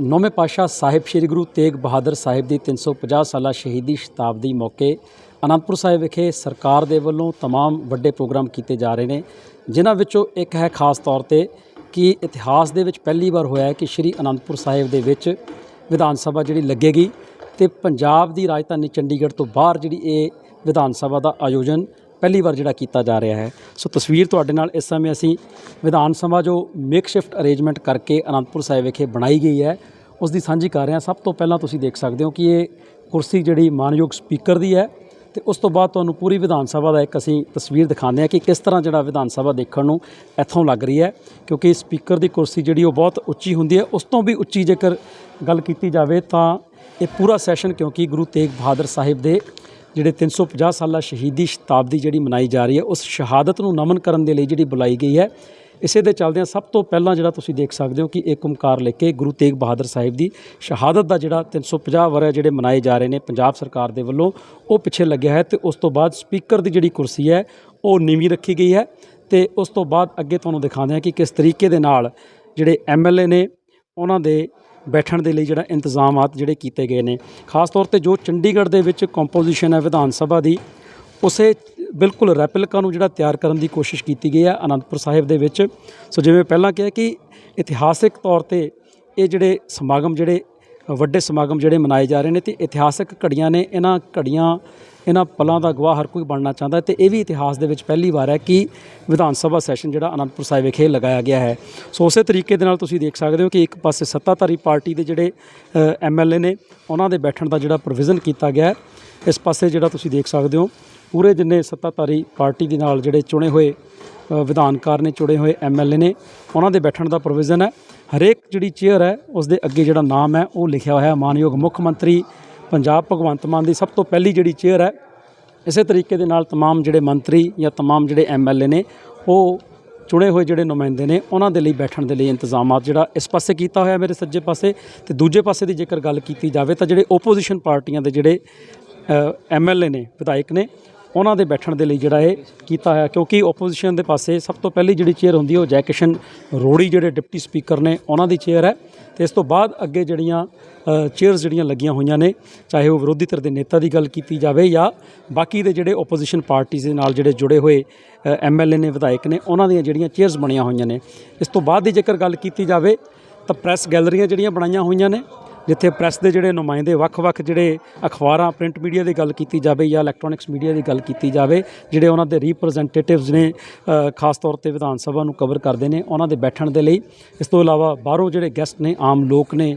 ਨੌਵੇਂ ਪਾਤਸ਼ਾਹ ਸਾਹਿਬ ਸ੍ਰੀ ਗੁਰੂ ਤੇਗ ਬਹਾਦਰ ਸਾਹਿਬ ਦੀ 350 ਸਾਲਾ ਸ਼ਹੀਦੀ ਸ਼ਤਾਬਦੀ ਮੌਕੇ ਅਨੰਦਪੁਰ ਸਾਹਿਬ ਵਿਖੇ ਸਰਕਾਰ ਦੇ ਵੱਲੋਂ तमाम ਵੱਡੇ ਪ੍ਰੋਗਰਾਮ ਕੀਤੇ ਜਾ ਰਹੇ ਨੇ ਜਿਨ੍ਹਾਂ ਵਿੱਚੋਂ ਇੱਕ ਹੈ ਖਾਸ ਤੌਰ ਤੇ ਕਿ ਇਤਿਹਾਸ ਦੇ ਵਿੱਚ ਪਹਿਲੀ ਵਾਰ ਹੋਇਆ ਹੈ ਕਿ ਸ੍ਰੀ ਅਨੰਦਪੁਰ ਸਾਹਿਬ ਦੇ ਵਿੱਚ ਵਿਧਾਨ ਸਭਾ ਜਿਹੜੀ ਲੱਗੇਗੀ ਤੇ ਪੰਜਾਬ ਦੀ ਰਾਜਧਾਨੀ ਚੰਡੀਗੜ੍ਹ ਤੋਂ ਬਾਹਰ ਜਿਹੜੀ ਇਹ ਵਿਧਾਨ ਸਭਾ ਦਾ ਆਯੋਜਨ ਪਹਿਲੀ ਵਾਰ ਜਿਹੜਾ ਕੀਤਾ ਜਾ ਰਿਹਾ ਹੈ। ਸੋ ਤਸਵੀਰ ਤੁਹਾਡੇ ਨਾਲ ਇਸ ਸਮੇਂ ਅਸੀਂ ਵਿਧਾਨ ਸਭਾ ਜੋ ਮੇਕਸ਼ਿਫਟ ਅਰੇਂਜਮੈਂਟ ਕਰਕੇ ਅਨੰਦਪੁਰ ਸਾਹਿਬ ਵਿਖੇ ਬਣਾਈ ਗਈ ਹੈ, ਉਸ ਦੀ ਸਾਂਝੀ ਕਰ ਰਹੇ ਹਾਂ। ਸਭ ਤੋਂ ਪਹਿਲਾਂ ਤੁਸੀਂ ਦੇਖ ਸਕਦੇ ਹੋ ਕਿ ਇਹ ਕੁਰਸੀ ਜਿਹੜੀ ਮਾਨਯੋਗ ਸਪੀਕਰ ਦੀ ਹੈ ਤੇ ਉਸ ਤੋਂ ਬਾਅਦ ਤੁਹਾਨੂੰ ਪੂਰੀ ਵਿਧਾਨ ਸਭਾ ਦਾ ਇੱਕ ਅਸੀਂ ਤਸਵੀਰ ਦਿਖਾਉਂਦੇ ਹਾਂ ਕਿ ਕਿਸ ਤਰ੍ਹਾਂ ਜਿਹੜਾ ਵਿਧਾਨ ਸਭਾ ਦੇਖਣ ਨੂੰ ਇੱਥੋਂ ਲੱਗ ਰਹੀ ਹੈ, ਕਿਉਂਕਿ ਸਪੀਕਰ ਦੀ ਕੁਰਸੀ ਜਿਹੜੀ ਉਹ ਬਹੁਤ ਉੱਚੀ ਹੁੰਦੀ ਹੈ। ਉਸ ਤੋਂ ਵੀ ਉੱਚੀ ਜੇਕਰ ਗੱਲ ਕੀਤੀ ਜਾਵੇ ਤਾਂ ਇਹ ਪੂਰਾ ਸੈਸ਼ਨ ਕਿਉਂਕਿ ਗੁਰੂ ਤੇਗ ਬਹਾਦਰ ਸਾਹਿਬ ਦੇ ਜਿਹੜੇ 350 ਸਾਲਾ ਸ਼ਹੀਦੀ ਸ਼ਤਾਬਦੀ ਜਿਹੜੀ ਮਨਾਈ ਜਾ ਰਹੀ ਹੈ, ਉਸ ਸ਼ਹਾਦਤ ਨੂੰ ਨਮਨ ਕਰਨ ਦੇ ਲਈ ਜਿਹੜੀ ਬੁਲਾਈ ਗਈ ਹੈ, ਇਸੇ ਦੇ ਚੱਲਦਿਆਂ ਸਭ ਤੋਂ ਪਹਿਲਾਂ ਜਿਹੜਾ ਤੁਸੀਂ ਦੇਖ ਸਕਦੇ ਹੋ ਕਿ ਇੱਕ ਓਮਕਾਰ ਲੈ ਕੇ ਗੁਰੂ ਤੇਗ ਬਹਾਦਰ ਸਾਹਿਬ ਦੀ ਸ਼ਹਾਦਤ ਦਾ ਜਿਹੜਾ 350 ਵਰ੍ਹੇ ਜਿਹੜੇ ਮਨਾਏ ਜਾ ਰਹੇ ਨੇ ਪੰਜਾਬ ਸਰਕਾਰ ਦੇ ਵੱਲੋਂ, ਉਹ ਪਿੱਛੇ ਲੱਗਿਆ ਹੈ ਤੇ ਉਸ ਤੋਂ ਬਾਅਦ ਸਪੀਕਰ ਦੀ ਜਿਹੜੀ ਕੁਰਸੀ ਹੈ, ਉਹ ਨੀਵੀਂ ਰੱਖੀ ਗਈ ਹੈ ਤੇ ਉਸ ਤੋਂ ਬਾਅਦ ਅੱਗੇ ਤੁਹਾਨੂੰ ਦਿਖਾਉਂਦੇ ਹਾਂ ਕਿ ਕਿਸ ਤਰੀਕੇ ਦੇ ਨਾਲ ਜਿਹੜੇ ਐਮਐਲਏ ਨੇ, ਉਹਨਾਂ ਦੇ ਬੈਠਣ ਦੇ ਲਈ ਜਿਹੜਾ ਇੰਤਜ਼ਾਮਾਤ ਜਿਹੜੇ ਕੀਤੇ ਗਏ ਨੇ। ਖਾਸ ਤੌਰ ਤੇ ਜੋ ਚੰਡੀਗੜ੍ਹ ਦੇ ਵਿੱਚ ਕੰਪੋਜੀਸ਼ਨ ਹੈ ਵਿਧਾਨ ਸਭਾ ਦੀ, ਉਸੇ ਬਿਲਕੁਲ ਰੈਪਲਿਕਾ ਨੂੰ ਜਿਹੜਾ ਤਿਆਰ ਕਰਨ ਦੀ ਕੋਸ਼ਿਸ਼ ਕੀਤੀ ਗਈ ਹੈ ਅਨੰਦਪੁਰ ਸਾਹਿਬ ਦੇ ਵਿੱਚ। ਸੋ ਜਿਵੇਂ ਪਹਿਲਾਂ ਕਿਹਾ ਕਿ ਇਤਿਹਾਸਿਕ ਤੌਰ ਤੇ ਇਹ ਜਿਹੜੇ ਸਮਾਗਮ ਜਿਹੜੇ ਵੱਡੇ ਸਮਾਗਮ ਜਿਹੜੇ ਮਨਾਏ ਜਾ ਰਹੇ ਨੇ ਤੇ ਇਤਿਹਾਸਿਕ ਘੜੀਆਂ ਨੇ, ਇਹਨਾਂ ਘੜੀਆਂ, ਇਹਨਾਂ ਪਲਾਂ ਦਾ ਗਵਾਹ ਹਰ ਕੋਈ ਬਣਨਾ ਚਾਹੁੰਦਾ ਹੈ ਤੇ ਇਹ ਵੀ ਇਤਿਹਾਸ ਦੇ ਵਿੱਚ ਪਹਿਲੀ ਵਾਰ ਹੈ ਕਿ ਵਿਧਾਨ ਸਭਾ ਸੈਸ਼ਨ ਜਿਹੜਾ ਅਨੰਦਪੁਰ ਸਾਹਿਬ ਵਿਖੇ ਲਗਾਇਆ ਗਿਆ ਹੈ। ਸੋ ਉਸੇ ਤਰੀਕੇ ਦੇ ਨਾਲ ਤੁਸੀਂ ਦੇਖ ਸਕਦੇ ਹੋ ਕਿ ਇੱਕ ਪਾਸੇ ਸੱਤਾਧਾਰੀ ਪਾਰਟੀ ਦੇ ਜਿਹੜੇ ਐਮਐਲਏ ਨੇ, ਉਹਨਾਂ ਦੇ ਬੈਠਣ ਦਾ ਜਿਹੜਾ ਪ੍ਰੋਵੀਜ਼ਨ ਕੀਤਾ ਗਿਆ ਹੈ। ਇਸ ਪਾਸੇ ਜਿਹੜਾ ਤੁਸੀਂ ਦੇਖ ਸਕਦੇ ਹੋ, ਪੂਰੇ ਜਿੰਨੇ ਸੱਤਾਧਾਰੀ ਪਾਰਟੀ ਦੇ ਨਾਲ ਜਿਹੜੇ ਚੁਣੇ ਹੋਏ ਵਿਧਾਨਕਾਰ ਨੇ, ਚੁਣੇ ਹੋਏ ਐਮਐਲਏ ਨੇ, ਉਹਨਾਂ ਦੇ ਬੈਠਣ ਦਾ ਪ੍ਰੋਵੀਜ਼ਨ ਹੈ। ਹਰੇਕ ਜਿਹੜੀ ਚੇਅਰ ਹੈ ਉਸ ਦੇ ਅੱਗੇ ਜਿਹੜਾ ਨਾਮ ਹੈ ਉਹ ਲਿਖਿਆ ਹੋਇਆ ਹੈ ਮਾਨਯੋਗ ਮੁੱਖ ਮੰਤਰੀ ਪੰਜਾਬ ਭਗਵੰਤ ਮਾਨ ਦੀ ਸਭ ਤੋਂ ਪਹਿਲੀ ਜਿਹੜੀ ਚੇਅਰ ਹੈ ਇਸੇ ਤਰੀਕੇ ਦੇ ਨਾਲ तमाम ਜਿਹੜੇ ਮੰਤਰੀ ਜਾਂ तमाम ਜਿਹੜੇ ਐਮਐਲਏ ਨੇ ਉਹ ਚੁਣੇ ਹੋਏ ਜਿਹੜੇ ਨੁਮਾਇੰਦੇ ਨੇ ਉਹਨਾਂ ਦੇ ਲਈ ਬੈਠਣ ਦੇ ਲਈ ਇੰਤਜ਼ਾਮਾਤ ਜਿਹੜਾ ਇਸ ਪਾਸੇ ਕੀਤਾ ਹੋਇਆ ਮੇਰੇ ਸੱਜੇ ਪਾਸੇ ਤੇ ਦੂਜੇ ਪਾਸੇ ਦੀ ਜੇਕਰ ਗੱਲ ਕੀਤੀ ਜਾਵੇ ਤਾਂ ਜਿਹੜੇ ਓਪੋਜੀਸ਼ਨ ਪਾਰਟੀਆਂ ਦੇ ਜਿਹੜੇ ਐਮਐਲਏ ਨੇ ਵਿਧਾਇਕ ਨੇ ਉਹਨਾਂ ਦੇ ਬੈਠਣ ਦੇ ਲਈ ਜਿਹੜਾ ਇਹ ਕੀਤਾ ਹੋਇਆ, ਕਿਉਂਕਿ ਓਪੋਜੀਸ਼ਨ ਦੇ ਪਾਸੇ ਸਭ ਤੋਂ ਪਹਿਲੀ ਜਿਹੜੀ ਚੇਅਰ ਹੁੰਦੀ ਹੈ ਉਹ ਜੈ ਰੋੜੀ, ਜਿਹੜੇ ਡਿਪਟੀ ਸਪੀਕਰ ਨੇ, ਉਹਨਾਂ ਦੀ ਚੇਅਰ ਹੈ। ਤੇ ਇਸ ਤੋਂ ਬਾਅਦ ਅੱਗੇ ਜਿਹੜੀਆਂ ਚੇਅਰਸ ਜਿਹੜੀਆਂ ਲੱਗੀਆਂ ਹੋਈਆਂ ਨੇ, ਚਾਹੇ ਉਹ ਵਿਰੋਧੀ ਧਿਰ ਦੇ ਨੇਤਾ ਦੀ ਗੱਲ ਕੀਤੀ ਜਾਵੇ ਜਾਂ ਬਾਕੀ ਦੇ ਜਿਹੜੇ ਓਪੋਜੀਸ਼ਨ ਪਾਰਟੀਆਂ ਦੇ ਨਾਲ ਜਿਹੜੇ ਜੁੜੇ ਹੋਏ ਐਮਐਲਏ ਨੇ, ਵਿਧਾਇਕ ਨੇ, ਉਹਨਾਂ ਦੀਆਂ ਜਿਹੜੀਆਂ ਚੇਅਰਸ ਬਣੀਆਂ ਹੋਈਆਂ ਨੇ। ਇਸ ਤੋਂ ਬਾਅਦ ਦੀ ਜੇਕਰ ਗੱਲ ਕੀਤੀ ਜਾਵੇ, ਤਾਂ ਪ੍ਰੈਸ ਗੈਲਰੀਆਂ ਜਿਹੜੀਆਂ ਬਣਾਈਆਂ ਹੋਈਆਂ ਨੇ ਜਿੱਥੇ ਪ੍ਰੈਸ ਦੇ ਜਿਹੜੇ ਨੁਮਾਇੰਦੇ ਵੱਖ-ਵੱਖ ਜਿਹੜੇ ਅਖਬਾਰਾਂ ਪ੍ਰਿੰਟ ਮੀਡੀਆ ਦੀ ਗੱਲ ਕੀਤੀ ਜਾਵੇ ਜਾਂ ਇਲੈਕਟ੍ਰੋਨਿਕਸ ਮੀਡੀਆ ਦੀ ਗੱਲ ਕੀਤੀ ਜਾਵੇ ਜਿਹੜੇ ਉਹਨਾਂ ਦੇ ਰਿਪਰੈਜ਼ੈਂਟੇਟਿਵਸ ਨੇ ਅ, ਖਾਸ ਤੌਰ ਤੇ ਵਿਧਾਨ ਸਭਾ ਨੂੰ ਕਵਰ ਕਰਦੇ ਨੇ ਉਹਨਾਂ ਦੇ ਬੈਠਣ ਦੇ ਲਈ ਇਸ ਤੋਂ ਇਲਾਵਾ ਬਾਹਰੋਂ ਜਿਹੜੇ ਗੈਸਟ ਨੇ ਆਮ ਲੋਕ ਨੇ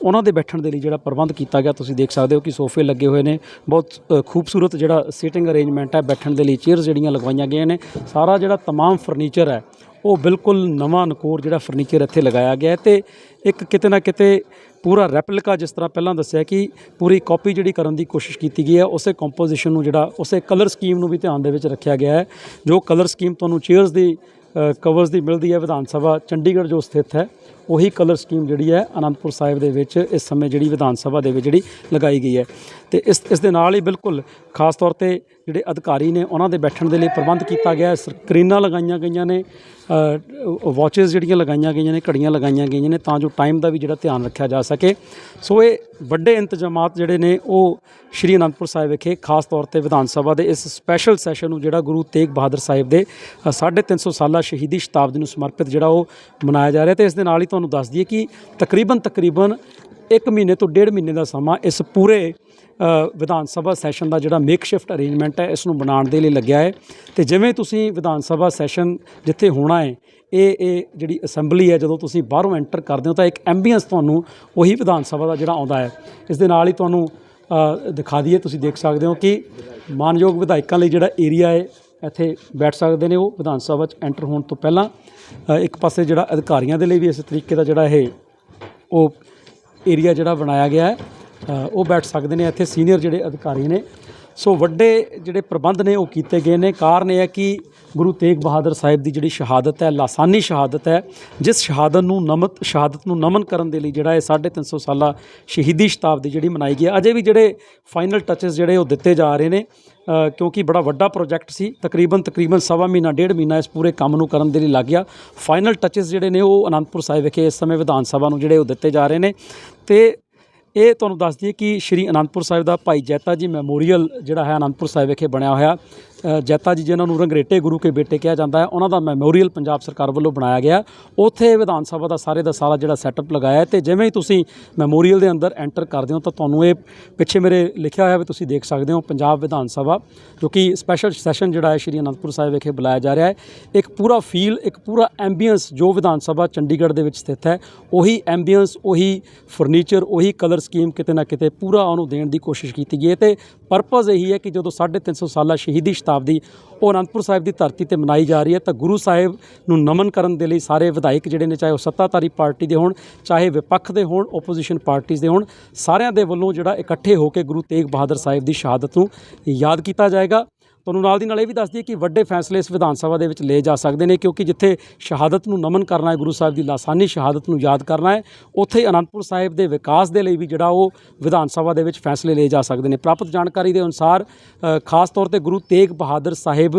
ਉਹਨਾਂ ਦੇ ਬੈਠਣ ਦੇ ਲਈ ਜਿਹੜਾ ਪ੍ਰਬੰਧ ਕੀਤਾ ਗਿਆ ਤੁਸੀਂ ਦੇਖ ਸਕਦੇ ਹੋ ਕਿ ਸੋਫੇ ਲੱਗੇ ਹੋਏ ਨੇ ਬਹੁਤ ਅ, ਖੂਬਸੂਰਤ ਜਿਹੜਾ ਸੀਟਿੰਗ ਅਰੇਂਜਮੈਂਟ ਹੈ ਬੈਠਣ ਦੇ ਲਈ ਚੇਅਰਸ ਜਿਹੜੀਆਂ ਲਗਵਾਈਆਂ ਗਈਆਂ ਨੇ ਸਾਰਾ ਜਿਹੜਾ तमाम ਫਰਨੀਚਰ ਹੈ ਉਹ ਬਿਲਕੁਲ ਨਵਾਂ ਨਕੋਰ ਜਿਹੜਾ ਫਰਨੀਚਰ ਇੱਥੇ ਲਗਾਇਆ ਗਿਆ ਹੈ ਤੇ ਇੱਕ ਕਿਤੇ ਨਾ ਕਿਤੇ ਪੂਰਾ ਰੈਪਲਿਕਾ ਜਿਸ ਤਰ੍ਹਾਂ ਪਹਿਲਾਂ ਦੱਸਿਆ ਕਿ ਪੂਰੀ ਕਾਪੀ ਜਿਹੜੀ ਕਰਨ ਦੀ ਕੋਸ਼ਿਸ਼ ਕੀਤੀ ਗਈ ਹੈ, ਉਸੇ ਕੰਪੋਜੀਸ਼ਨ ਨੂੰ ਜਿਹੜਾ, ਉਸੇ ਕਲਰ ਸਕੀਮ ਨੂੰ ਵੀ ਧਿਆਨ ਦੇ ਵਿੱਚ ਰੱਖਿਆ ਗਿਆ ਹੈ, ਜੋ ਕਲਰ ਸਕੀਮ ਤੁਹਾਨੂੰ ਚੇਅਰਸ ਦੀ ਕਵਰਸ ਦੀ ਮਿਲਦੀ ਹੈ ਵਿਧਾਨ ਸਭਾ ਚੰਡੀਗੜ੍ਹ ਜੋ ਸਥਿਤ ਹੈ। ਉਹੀ ਕਲਰ ਸਕੀਮ ਜਿਹੜੀ ਹੈ ਅਨੰਦਪੁਰ ਸਾਹਿਬ ਦੇ ਵਿੱਚ ਇਸ ਸਮੇਂ ਜਿਹੜੀ ਵਿਧਾਨ ਸਭਾ ਦੇ ਵਿੱਚ ਜਿਹੜੀ ਲਗਾਈ ਗਈ ਹੈ। ਤੇ ਇਸ ਇਸ ਦੇ ਨਾਲ ਹੀ ਬਿਲਕੁਲ ਖਾਸ ਤੌਰ ਤੇ ਜਿਹੜੇ ਅਧਿਕਾਰੀ ਨੇ ਉਹਨਾਂ ਦੇ ਬੈਠਣ ਦੇ ਲਈ ਪ੍ਰਬੰਧ ਕੀਤਾ ਗਿਆ ਹੈ। ਸਕਰੀਨਾਂ ਲਗਾਈਆਂ ਗਈਆਂ ਨੇ ਵਾਚਸ ਜਿਹੜੀਆਂ ਲਗਾਈਆਂ ਗਈਆਂ ਨੇ, ਘੜੀਆਂ ਲਗਾਈਆਂ ਗਈਆਂ ਨੇ ਤਾਂ ਜੋ ਟਾਈਮ ਦਾ ਵੀ ਜਿਹੜਾ ਧਿਆਨ ਰੱਖਿਆ ਜਾ ਸਕੇ। ਸੋ ਇਹ ਵੱਡੇ ਇੰਤਜ਼ਾਮਾਤ ਜਿਹੜੇ ਨੇ ਉਹ ਸ਼੍ਰੀ ਅਨੰਦਪੁਰ ਸਾਹਿਬ ਵਿਖੇ ਖਾਸ ਤੌਰ ਤੇ ਵਿਧਾਨ ਸਭਾ ਦੇ ਇਸ ਸਪੈਸ਼ਲ ਸੈਸ਼ਨ ਨੂੰ ਜਿਹੜਾ ਗੁਰੂ ਤੇਗ ਬਹਾਦਰ ਸਾਹਿਬ ਦੇ ਅ, ਸਾਢੇ ਤਿੰਨ ਸੌ ਸਾਲਾ ਸ਼ਹੀਦੀ ਸ਼ਤਾਬਦੀ ਨੂੰ ਸਮਰਪਿਤ ਜਿਹੜਾ ਉਹ ਮਨਾਇਆ ਜਾ ਰਿਹਾ ਤੇ ਇਸ ਦੇ ਨਾਲ ਹੀ ਤੁਹਾਨੂੰ ਦੱਸ ਦਈਏ ਕਿ ਤਕਰੀਬਨ ਤਕਰੀਬਨ 1 ਮਹੀਨੇ ਤੋਂ ਡੇਢ ਮਹੀਨੇ ਦਾ ਸਮਾਂ ਇਸ ਪੂਰੇ ਵਿਧਾਨ ਸਭਾ ਸੈਸ਼ਨ ਦਾ ਜਿਹੜਾ ਮੇਕਸ਼ਿਫਟ ਅਰੇਂਜਮੈਂਟ ਹੈ ਇਸ ਨੂੰ ਬਣਾਉਣ ਦੇ ਲਈ ਲੱਗਿਆ ਹੈ। ਤੇ ਜਿਵੇਂ ਤੁਸੀਂ ਵਿਧਾਨ ਸਭਾ ਸੈਸ਼ਨ ਜਿੱਥੇ ਹੋਣਾ ਹੈ ਇਹ ਇਹ ਜਿਹੜੀ ਅਸੈਂਬਲੀ ਹੈ, ਜਦੋਂ ਤੁਸੀਂ ਬਾਹਰੋਂ ਐਂਟਰ ਕਰਦੇ ਹੋ ਤਾਂ ਇੱਕ ਐਂਬੀਐਂਸ ਤੁਹਾਨੂੰ ਉਹੀ ਵਿਧਾਨ ਸਭਾ ਦਾ ਜਿਹੜਾ ਆਉਂਦਾ ਹੈ। ਇਸ ਦੇ ਨਾਲ ਹੀ ਤੁਹਾਨੂੰ ਦਿਖਾ ਦਈਏ, ਤੁਸੀਂ ਦੇਖ ਸਕਦੇ ਹੋ ਕਿ ਮਾਨਯੋਗ ਵਿਧਾਇਕਾਂ ਲਈ ਜਿਹੜਾ ਏਰੀਆ ਹੈ, ਇੱਥੇ ਬੈਠ ਸਕਦੇ ਨੇ ਉਹ ਵਿਧਾਨ ਸਭਾ 'ਚ ਐਂਟਰ ਹੋਣ ਤੋਂ ਪਹਿਲਾਂ। ਇੱਕ ਪਾਸੇ ਜਿਹੜਾ ਅਧਿਕਾਰੀਆਂ ਦੇ ਲਈ ਵੀ ਇਸ ਤਰੀਕੇ ਦਾ ਜਿਹੜਾ ਇਹ, ਉਹ ਏਰੀਆ ਜਿਹੜਾ ਬਣਾਇਆ ਗਿਆ ਹੈ। ਉਹ ਬੈਠ ਸਕਦੇ ਨੇ, ਇੱਥੇ ਸੀਨੀਅਰ ਜਿਹੜੇ ਅਧਿਕਾਰੀ ਨੇ। ਸੋ ਵੱਡੇ ਜਿਹੜੇ ਪ੍ਰਬੰਧ ਨੇ ਉਹ ਕੀਤੇ ਗਏ ਨੇ। ਕਾਰਨ ਇਹ ਹੈ ਕਿ ਗੁਰੂ ਤੇਗ ਬਹਾਦਰ ਸਾਹਿਬ ਦੀ ਜਿਹੜੀ ਸ਼ਹਾਦਤ ਹੈ, ਲਾਸਾਨੀ ਸ਼ਹਾਦਤ ਹੈ, ਜਿਸ ਸ਼ਹਾਦਤ ਨੂੰ ਨਮਤ, ਸ਼ਹਾਦਤ ਨੂੰ ਨਮਨ ਕਰਨ ਦੇ ਲਈ ਜਿਹੜਾ ਇਹ 350 ਸਾਲਾ ਸ਼ਹੀਦੀ ਸ਼ਤਾਬਦੀ ਜਿਹੜੀ ਮਨਾਈ ਗਈ ਹੈ, ਅਜੇ ਵੀ ਜਿਹੜੇ ਫਾਈਨਲ ਟੱਚਸ ਜਿਹੜੇ ਉਹ ਦਿੱਤੇ ਜਾ ਰਹੇ ਨੇ। ਕਿਉਂਕਿ ਬੜਾ ਵੱਡਾ ਪ੍ਰੋਜੈਕਟ ਸੀ। ਤਕਰੀਬਨ ਤਕਰੀਬਨ ਸਵਾ ਮਹੀਨਾ, ਡੇਢ ਮਹੀਨਾ ਇਸ ਪੂਰੇ ਕੰਮ ਨੂੰ ਕਰਨ ਦੇ ਲਈ ਲੱਗ ਗਿਆ। ਫਾਈਨਲ ਟੱਚਸ ਜਿਹੜੇ ਨੇ ਉਹ ਅਨੰਦਪੁਰ ਸਾਹਿਬ ਵਿਖੇ ਇਸ ਸਮੇਂ ਵਿਧਾਨ ਸਭਾ ਨੂੰ ਜਿਹੜੇ ਉਹ ਦਿੱਤੇ ਜਾ ਰਹੇ ਨੇ। ਤੇ ਇਹ ਤੁਹਾਨੂੰ ਦੱਸ ਦਈਏ ਕਿ ਸ਼੍ਰੀ ਅਨੰਦਪੁਰ ਸਾਹਿਬ ਦਾ ਭਾਈ ਜੈਤਾ ਜੀ ਮੈਮੋਰੀਅਲ ਜਿਹੜਾ ਹੈ ਅਨੰਦਪੁਰ ਸਾਹਿਬ ਵਿਖੇ ਬਣਿਆ ਹੋਇਆ। ਜੈਤਾ ਜੀ, ਜਿਨ੍ਹਾਂ ਨੂੰ ਰੰਗਰੇਟੇ ਗੁਰੂ ਕੇ ਬੇਟੇ ਕਿਹਾ ਜਾਂਦਾ ਹੈ, ਉਹਨਾਂ ਦਾ ਮੈਮੋਰੀਅਲ ਪੰਜਾਬ ਸਰਕਾਰ ਵੱਲੋਂ ਬਣਾਇਆ ਗਿਆ ਉੱਥੇ ਵਿਧਾਨ ਸਭਾ ਦਾ ਸਾਰੇ ਦਾ ਸਾਰਾ ਜਿਹੜਾ ਸੈਟਅਪ ਲਗਾਇਆ ਹੈ ਤੇ ਜਿਵੇਂ ਹੀ ਤੁਸੀਂ ਮੈਮੋਰੀਅਲ ਦੇ ਅੰਦਰ ਐਂਟਰ ਕਰਦੇ ਹੋ, ਤਾਂ ਤੁਹਾਨੂੰ ਇਹ ਪਿੱਛੇ ਮੇਰੇ ਲਿਖਿਆ ਹੋਇਆ ਵੀ ਤੁਸੀਂ ਦੇਖ ਸਕਦੇ ਹੋ, ਪੰਜਾਬ ਵਿਧਾਨ ਸਭਾ, ਜੋ ਕਿ ਸਪੈਸ਼ਲ ਸੈਸ਼ਨ ਜਿਹੜਾ ਹੈ ਸ਼੍ਰੀ ਅਨੰਦਪੁਰ ਸਾਹਿਬ ਵਿਖੇ ਬੁਲਾਇਆ ਜਾ ਰਿਹਾ ਹੈ। ਇੱਕ ਪੂਰਾ ਫੀਲ ਇੱਕ ਪੂਰਾ ਐਂਬੀਅੰਸ ਜੋ ਵਿਧਾਨ ਸਭਾ ਚੰਡੀਗੜ੍ਹ ਦੇ ਵਿੱਚ ਸਥਿਤ ਹੈ, ਉਹੀ ਐਂਬੀਐਂਸ ਉਹੀ ਫਰਨੀਚਰ ਉਹੀ ਕਲਰ ਸਕੀਮ ਕਿਤੇ ਨਾ ਕਿਤੇ ਪੂਰਾ ਉਹਨੂੰ ਦੇਣ ਦੀ ਕੋਸ਼ਿਸ਼ ਕੀਤੀ ਗਈ ਹੈ ਤੇ ਪਰਪਸ ਇਹੀ ਹੈ ਕਿ ਜਦੋਂ 350 ਸਾਲਾ ਸ਼ਹੀਦੀ ਸ਼ਤਾਬਦੀ ਉਹ ਅਨੰਦਪੁਰ ਸਾਹਿਬ ਦੀ ਧਰਤੀ ਤੇ ਮਨਾਈ ਜਾ ਰਹੀ ਹੈ, ਤਾਂ ਗੁਰੂ ਸਾਹਿਬ ਨੂੰ ਨਮਨ ਕਰਨ ਦੇ ਲਈ ਸਾਰੇ ਵਿਧਾਇਕ ਜਿਹੜੇ ਨੇ, ਚਾਹੇ ਉਹ ਸੱਤਾਧਾਰੀ ਪਾਰਟੀ ਦੇ ਹੋਣ, ਚਾਹੇ ਵਿਪੱਖ ਦੇ ਹੋਣ ਓਪੋਜੀਸ਼ਨ ਪਾਰਟੀਆਂ ਦੇ ਹੋਣ, ਸਾਰਿਆਂ ਦੇ ਵੱਲੋਂ ਜਿਹੜਾ ਇਕੱਠੇ ਹੋ ਕੇ ਗੁਰੂ ਤੇਗ ਬਹਾਦਰ ਸਾਹਿਬ ਦੀ ਸ਼ਹਾਦਤ ਨੂੰ ਯਾਦ ਕੀਤਾ ਜਾਏਗਾ। ਤੁਹਾਨੂੰ ਨਾਲ ਦੀ ਨਾਲ ਇਹ ਵੀ ਦੱਸ ਦਈਏ ਕਿ ਵੱਡੇ ਫੈਸਲੇ ਇਸ ਵਿਧਾਨ ਸਭਾ ਦੇ ਵਿੱਚ ਲਏ ਜਾ ਸਕਦੇ ਨੇ, ਕਿਉਂਕਿ ਜਿੱਥੇ ਸ਼ਹਾਦਤ ਨੂੰ ਨਮਨ ਕਰਨਾ ਹੈ, ਗੁਰੂ ਸਾਹਿਬ ਦੀ ਲਾਸਾਨੀ ਸ਼ਹਾਦਤ ਨੂੰ ਯਾਦ ਕਰਨਾ ਹੈ, ਉੱਥੇ ਅਨੰਦਪੁਰ ਸਾਹਿਬ ਦੇ ਵਿਕਾਸ ਦੇ ਲਈ ਵੀ ਜਿਹੜਾ ਉਹ ਵਿਧਾਨ ਸਭਾ ਦੇ ਵਿੱਚ ਫੈਸਲੇ ਲਏ ਜਾ ਸਕਦੇ ਨੇ। ਪ੍ਰਾਪਤ ਜਾਣਕਾਰੀ ਦੇ ਅਨੁਸਾਰ ਖਾਸ ਤੌਰ ਤੇ ਗੁਰੂ ਤੇਗ ਬਹਾਦਰ ਸਾਹਿਬ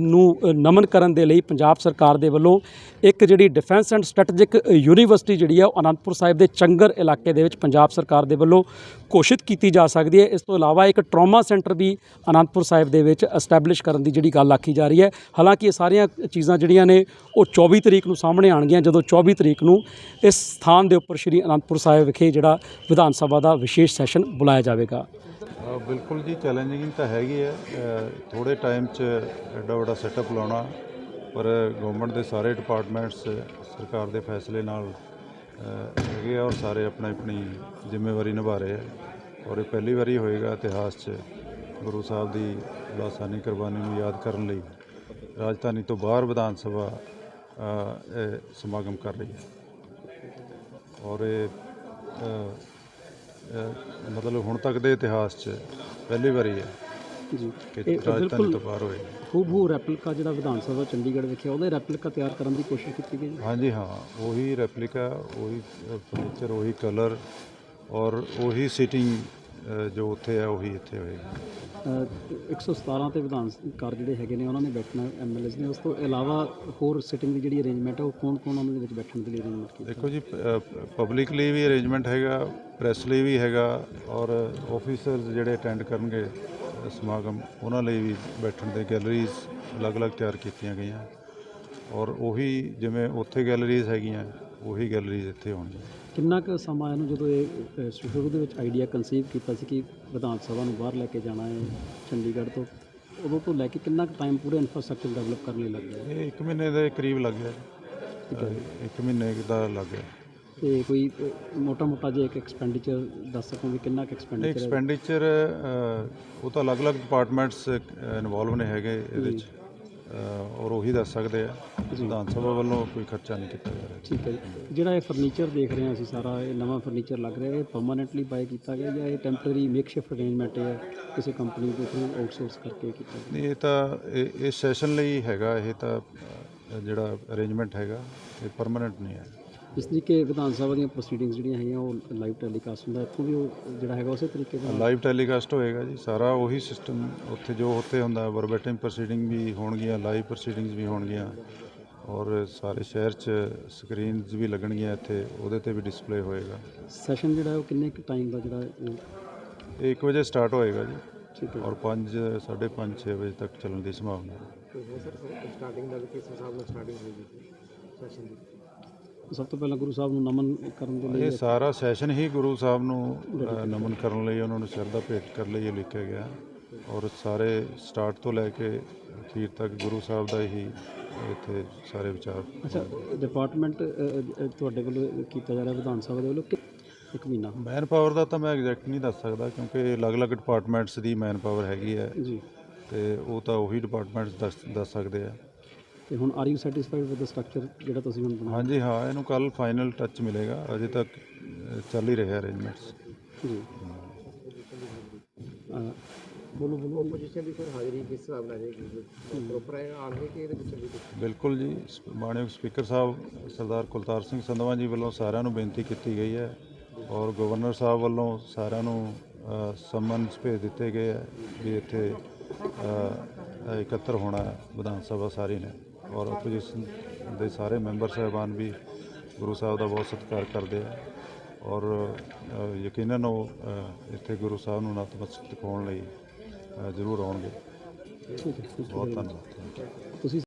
ਨੂੰ ਨਮਨ ਕਰਨ ਦੇ ਲਈ ਪੰਜਾਬ ਸਰਕਾਰ ਦੇ ਵੱਲੋਂ ਇੱਕ ਜਿਹੜੀ ਡਿਫੈਂਸ ਐਂਡ ਸਟ੍ਰੈਟੇਜਿਕ ਯੂਨੀਵਰਸਿਟੀ ਜਿਹੜੀ ਆ, ਉਹ ਅਨੰਦਪੁਰ ਸਾਹਿਬ ਦੇ ਚੰਗਰ ਇਲਾਕੇ ਦੇ ਵਿੱਚ ਪੰਜਾਬ ਸਰਕਾਰ ਦੇ ਵੱਲੋਂ ਘੋਸ਼ਿਤ ਕੀਤੀ ਜਾ ਸਕਦੀ ਹੈ। ਇਸ ਤੋਂ ਇਲਾਵਾ ਇੱਕ ਟਰਾਮਾ ਸੈਂਟਰ ਵੀ ਅਨੰਦਪੁਰ ਸਾਹਿਬ ਦੇ ਵਿੱਚ ਐਸਟੈਬਲਿਸ਼ ਕਰਨ ਦੀ ਜਿਹੜੀ ਗੱਲ ਆਖੀ ਜਾ ਰਹੀ ਹੈ। ਹਾਲਾਂਕਿ ਇਹ ਸਾਰੀਆਂ ਚੀਜ਼ਾਂ ਜਿਹੜੀਆਂ ਨੇ ਉਹ 24 ਤਰੀਕ ਨੂੰ ਸਾਹਮਣੇ ਆਣਗੀਆਂ ਜਦੋਂ 24 ਤਰੀਕ ਨੂੰ ਇਸ ਸਥਾਨ ਦੇ ਉੱਪਰ ਸ਼੍ਰੀ ਅਨੰਦਪੁਰ ਸਾਹਿਬ ਵਿਖੇ ਜਿਹੜਾ ਵਿਧਾਨ ਸਭਾ ਦਾ ਵਿਸ਼ੇਸ਼ ਸੈਸ਼ਨ ਬੁਲਾਇਆ ਜਾਵੇਗਾ। ਬਿਲਕੁਲ ਜੀ ਚੈਲੰਜਿੰਗ ਤਾਂ ਹੈਗੀ ਹੈ। ਅ, ਥੋੜੇ ਟਾਈਮ 'ਚ ਐਡਾ ਵੱਡਾ ਸੈਟਅਪ ਲਾਉਣਾ ਪਰ ਗਵਰਨਮੈਂਟ ਦੇ ਸਾਰੇ ਡਿਪਾਰਟਮੈਂਟਸ ਸਰਕਾਰ ਦੇ ਫੈਸਲੇ ਨਾਲ ਹੈਗੇ ਆ ਔਰ ਸਾਰੇ ਆਪਣੀ ਆਪਣੀ ਜ਼ਿੰਮੇਵਾਰੀ ਨਿਭਾ ਰਹੇ ਆ। ਔਰ ਇਹ ਪਹਿਲੀ ਵਾਰੀ ਹੋਏਗਾ ਇਤਿਹਾਸ 'ਚ। ਗੁਰੂ ਸਾਹਿਬ ਦੀ ਲਾਸਾਨੀ ਕੁਰਬਾਨੀ ਨੂੰ ਯਾਦ ਕਰਨ ਲਈ ਰਾਜਧਾਨੀ ਤੋਂ ਬਾਹਰ ਵਿਧਾਨ ਸਭਾ ਇਹ ਸਮਾਗਮ ਕਰ ਰਹੀ ਹੈ। ਔਰ ਇਹ ਮਤਲਬ ਹੁਣ ਤੱਕ ਦੇ ਇਤਿਹਾਸ 'ਚ ਪਹਿਲੀ ਵਾਰੀ ਹੈ ਜੀ। ਕਿ ਇਹ ਰਾਜਧਾਨੀ ਤੋਂ ਬਾਹਰ ਹੋਏ ਖੂਬਹੂ ਰੈਪਲਿਕਾ ਜਿਹੜਾ ਵਿਧਾਨ ਸਭਾ ਚੰਡੀਗੜ੍ਹ ਵਿਖੇ ਉਹਦੇ ਰੈਪਲਿਕਾ ਤਿਆਰ ਕਰਨ ਦੀ ਕੋਸ਼ਿਸ਼ ਕੀਤੀ ਗਈ ਹਾਂਜੀ ਹਾਂ ਉਹੀ ਰੈਪਲੀਕਾ ਉਹੀ ਫਰਨੀਚਰ ਉਹੀ ਕਲਰ ਔਰ ਉਹੀ ਸੀਟਿੰਗ ਜੋ ਉੱਥੇ ਹੈ ਉਹੀ ਇੱਥੇ ਹੋਏਗੀ। ਅ, 117 ਤੇ ਵਿਧਾਨ ਕਾਰ ਜਿਹੜੇ ਹੈਗੇ ਨੇ ਉਹਨਾਂ ਨੇ ਬੈਠਣਾ ਐਮਐਲਏਸ ਨੇ। ਉਸ ਤੋਂ ਇਲਾਵਾ ਹੋਰ ਸਿਟਿੰਗ ਦੀ ਜਿਹੜੀ ਅਰੇਂਜਮੈਂਟ ਹੈ ਉਹ ਕੌਣ ਕੌਣ ਉਹਨਾਂ ਦੇ ਵਿੱਚ ਬੈਠਣ ਦੇ ਲਈ ਅਰੇਂਜਮੈਂਟ ਕੀਤੀ? ਦੇਖੋ ਜੀ ਪਬਲਿਕ ਲਈ ਵੀ ਅਰੇਂਜਮੈਂਟ ਹੈਗਾ ਪ੍ਰੈਸ ਲਈ ਵੀ ਹੈਗਾ ਔਰ ਆਫੀਸਰਸ ਜਿਹੜੇ ਅਟੈਂਡ ਕਰਨਗੇ ਸਮਾਗਮ ਉਹਨਾਂ ਲਈ ਵੀ ਬੈਠਣ ਦੇ ਗੈਲਰੀਜ਼ ਅਲੱਗ-ਅਲੱਗ ਤਿਆਰ ਕੀਤੀਆਂ ਗਈਆਂ। ਔਰ ਉਹੀ ਜਿਵੇਂ ਉੱਥੇ ਗੈਲਰੀਜ਼ ਹੈਗੀਆਂ ਉਹੀ ਗੈਲਰੀਜ਼ ਇੱਥੇ ਹੋਣਗੀਆਂ। ਕਿੰਨਾ ਕੁ ਸਮਾਂ ਇਹਨੂੰ ਜਦੋਂ ਇਹ ਸ਼ੁਰੂ ਦੇ ਵਿੱਚ ਆਈਡੀਆ ਕਨਸੀਵ ਕੀਤਾ ਸੀ ਕਿ ਵਿਧਾਨ ਸਭਾ ਨੂੰ ਬਾਹਰ ਲੈ ਕੇ ਜਾਣਾ ਹੈ ਚੰਡੀਗੜ੍ਹ ਤੋਂ ਉਦੋਂ ਤੋਂ ਲੈ ਕੇ ਕਿੰਨਾ ਕੁ ਟਾਈਮ ਪੂਰੇ ਇਨਫਰਾਸਟ੍ਰਕਚਰ ਡਿਵੈਲਪ ਕਰਨ ਲਈ ਲੱਗ ਗਿਆ? ਇਹ 1 ਮਹੀਨੇ ਦੇ ਕਰੀਬ ਲੱਗ ਗਿਆ। ਜੀ। ਇੱਕ ਮਹੀਨੇ ਕੁ ਦਾ ਲੱਗ ਗਿਆ। ਤੇ ਕੋਈ ਮੋਟਾ ਮੋਟਾ ਜੇ ਇੱਕ ਐਕਸਪੈਂਡੀਚਰ ਦੱਸ ਸਕੋ ਵੀ ਕਿੰਨਾ ਕੁ ਐਕਸਪੈਂਡੀਚਰ ਹੈ? ਐਕਸਪੈਂਡੀਚਰ ਉਹ ਤਾਂ ਅਲੱਗ-ਅਲੱਗ ਡਿਪਾਰਟਮੈਂਟਸ ਇਨਵੋਲਵ ਨੇ ਹੈਗੇ ਇਹਦੇ ਵਿੱਚ ਔਰ ਉਹੀ ਦੱਸ ਸਕਦੇ ਆ ਵਿਧਾਨ ਸਭਾ ਵੱਲੋਂ ਕੋਈ ਖਰਚਾ ਨਹੀਂ ਕੀਤਾ ਜਾ ਰਿਹਾ। ਠੀਕ ਹੈ ਜੀ। ਜਿਹੜਾ ਇਹ ਫਰਨੀਚਰ ਦੇਖ ਰਹੇ ਹਾਂ ਅਸੀਂ ਸਾਰਾ ਇਹ ਨਵਾਂ ਫਰਨੀਚਰ ਲੱਗ ਰਿਹਾ ਇਹ ਪਰਮਾਨੈਂਟਲੀ ਬਾਏ ਕੀਤਾ ਗਿਆ ਜਾਂ ਇਹ ਟੈਂਪਰੇਰੀ ਮੇਕਸ਼ਿਫਟ ਅਰੇਂਜਮੈਂਟ ਹੈ ਕਿਸੇ ਕੰਪਨੀ ਦੇ ਥਰੂ ਆਊਟਸੋਰਸ ਕਰਕੇ ਕੀਤਾ ਗਿਆ? ਨਹੀਂ ਇਹ ਤਾਂ ਇਹ ਸੈਸ਼ਨ ਲਈ ਹੈਗਾ ਇਹ ਤਾਂ ਜਿਹੜਾ ਅਰੇਂਜਮੈਂਟ ਹੈਗਾ ਇਹ ਪਰਮਨੈਂਟ ਨਹੀਂ ਹੈ। ਜਿਸ ਤਰੀਕੇ ਵਿਧਾਨ ਸਭਾ ਦੀਆਂ ਪ੍ਰੋਸੀਡਿੰਗਸ ਜਿਹੜੀਆਂ ਹੈਗੀਆਂ ਉਹ ਲਾਈਵ ਟੈਲੀਕਾਸਟ ਹੁੰਦਾ। ਇੱਥੋਂ ਵੀ ਉਹ ਜਿਹੜਾ ਹੈਗਾ ਉਸੇ ਤਰੀਕੇ ਦੇ ਨਾਲ ਲਾਈਵ ਟੈਲੀਕਾਸਟ ਹੋਏਗਾ ਜੀ। ਸਾਰਾ ਉਹੀ ਸਿਸਟਮ ਉੱਥੇ ਜੋ ਉੱਥੇ ਹੁੰਦਾ ਵਰਬੇਟਿੰਗ ਪ੍ਰੋਸੀਡਿੰਗ ਵੀ ਹੋਣਗੀਆਂ ਲਾਈਵ ਪ੍ਰੋਸੀਡਿੰਗਸ ਵੀ ਹੋਣਗੀਆਂ। ਔਰ ਸਾਰੇ ਸ਼ਹਿਰ 'ਚ ਸਕਰੀਨਸ ਵੀ ਲੱਗਣਗੀਆਂ ਇੱਥੇ ਉਹਦੇ ਤੇ ਵੀ ਡਿਸਪਲੇ ਹੋਏਗਾ। ਸੈਸ਼ਨ ਜਿਹੜਾ ਹੈ ਉਹ ਕਿੰਨੇ ਕੁ ਟਾਈਮ ਦਾ ਜਿਹੜਾ ਇਹ- ਇਹ 1 ਵਜੇ ਸਟਾਰਟ ਹੋਏਗਾ ਜੀ। ਠੀਕ ਹੈ। ਔਰ 5 5:30 6 ਵਜੇ ਤੱਕ ਚੱਲਣ ਦੀ ਸੰਭਾਵਨਾ ਹੈ। ਸਭ ਤੋਂ ਪਹਿਲਾਂ ਗੁਰੂ ਸਾਹਿਬ ਨੂੰ ਨਮਨ ਕਰਨ ਦੇ ਲਈ ਇਹ ਸਾਰਾ ਸੈਸ਼ਨ ਹੀ ਗੁਰੂ ਸਾਹਿਬ ਨੂੰ ਅ, ਨਮਨ ਕਰਨ ਲਈ ਉਹਨਾਂ ਨੂੰ ਸ਼ਰਧਾ ਭੇਟ ਕਰਨ ਲਈ ਇਹ ਲਿਖਿਆ ਗਿਆ। ਔਰ ਸਾਰੇ ਸਟਾਰਟ ਤੋਂ ਲੈ ਕੇ ਅਖੀਰ ਤੱਕ ਗੁਰੂ ਸਾਹਿਬ ਦਾ ਹੀ ਇੱਥੇ ਸਾਰੇ ਵਿਚਾਰ ਅੱਛਾ ਡਿਪਾਰਟਮੈਂਟ ਤੁਹਾਡੇ ਵੱਲੋਂ ਕੀਤਾ ਜਾ ਰਿਹਾ ਵਿਧਾਨ ਸਭਾ ਦੇ ਵੱਲੋਂ ਕਿ ਇੱਕ ਮਹੀਨਾ? ਮੈਨ ਪਾਵਰ ਦਾ ਤਾਂ ਮੈਂ ਐਗਜ਼ੈਕਟ ਨਹੀਂ ਦੱਸ ਸਕਦਾ ਕਿਉਂਕਿ ਅਲੱਗ-ਅਲੱਗ ਡਿਪਾਰਟਮੈਂਟਸ ਦੀ ਮੈਨ ਪਾਵਰ ਹੈਗੀ ਹੈ। ਜੀ। ਤੇ ਉਹ ਤਾਂ ਉਹੀ ਡਿਪਾਰਟਮੈਂਟਸ ਦੱਸ ਦੱਸ ਸਕਦੇ ਆ। ਤੇ ਹੁਣ are you satisfied with the structure ਜਿਹੜਾ ਤੁਸੀਂ ਹੁਣ ਬਣਾਇਆ? ਹਾਂਜੀ ਹਾਂ ਇਹਨੂੰ ਕੱਲ ਫਾਈਨਲ ਟੱਚ ਮਿਲੇਗਾ। ਅਜੇ ਤੱਕ ਚੱਲ ਹੀ ਰਿਹਾ ਅਰੇਂਜਮੈਂਟਸ ਜੀ। ਅਹ ਬੋਲੋ ਬੋਲੋ। ਆਪੋਜੀਸ਼ਨ ਦੀ ਫਿਰ ਹਾਜ਼ਰੀ ਕਿਸ ਹਿਸਾਬ ਨਾਲ ਰਹੇਗੀ? ਪ੍ਰੋਪਰ ਆਣਗੇ ਕਿ ਇਹਦੇ ਵਿੱਚ ਵੀ ਕੁਛ ਬਿਲਕੁਲ ਜੀ। ਮਾਣਯੋਗ ਸਪੀਕਰ ਸਾਹਿਬ ਸਰਦਾਰ ਕੁਲਤਾਰ ਸਿੰਘ ਸੰਧਵਾ ਜੀ ਵੱਲੋਂ ਸਾਰਿਆਂ ਨੂੰ ਬੇਨਤੀ ਕੀਤੀ ਗਈ ਹੈ ਔਰ ਗਵਰਨਰ ਸਾਹਿਬ ਵੱਲੋਂ ਸਾਰਿਆਂ ਨੂੰ ਸੰਮਨਸ ਭੇਜ ਦਿੱਤੇ ਗਏ ਹੈ ਵੀ ਇੱਥੇ ਇਕੱਤਰ ਹੋਣਾ ਹੈ ਵਿਧਾਨ ਸਭਾ ਸਾਰੀ ਨੇ। ਔਰ ਆਪੋਜੀਸ਼ਨ ਦੇ ਸਾਰੇ ਮੈਂਬਰ ਸਾਹਿਬਾਨ ਵੀ ਗੁਰੂ ਸਾਹਿਬ ਦਾ ਬਹੁਤ ਸਤਿਕਾਰ ਕਰਦੇ ਆ ਔਰ ਯਕੀਨਨ ਉਹ ਇੱਥੇ ਗੁਰੂ ਸਾਹਿਬ ਨੂੰ ਨਤਮਸਤਕ ਦਿਖਾਉਣ ਲਈ ਜ਼ਰੂਰ ਆਉਣਗੇ। ਬਹੁਤ ਧੰਨਵਾਦ। ਤੁਸੀਂ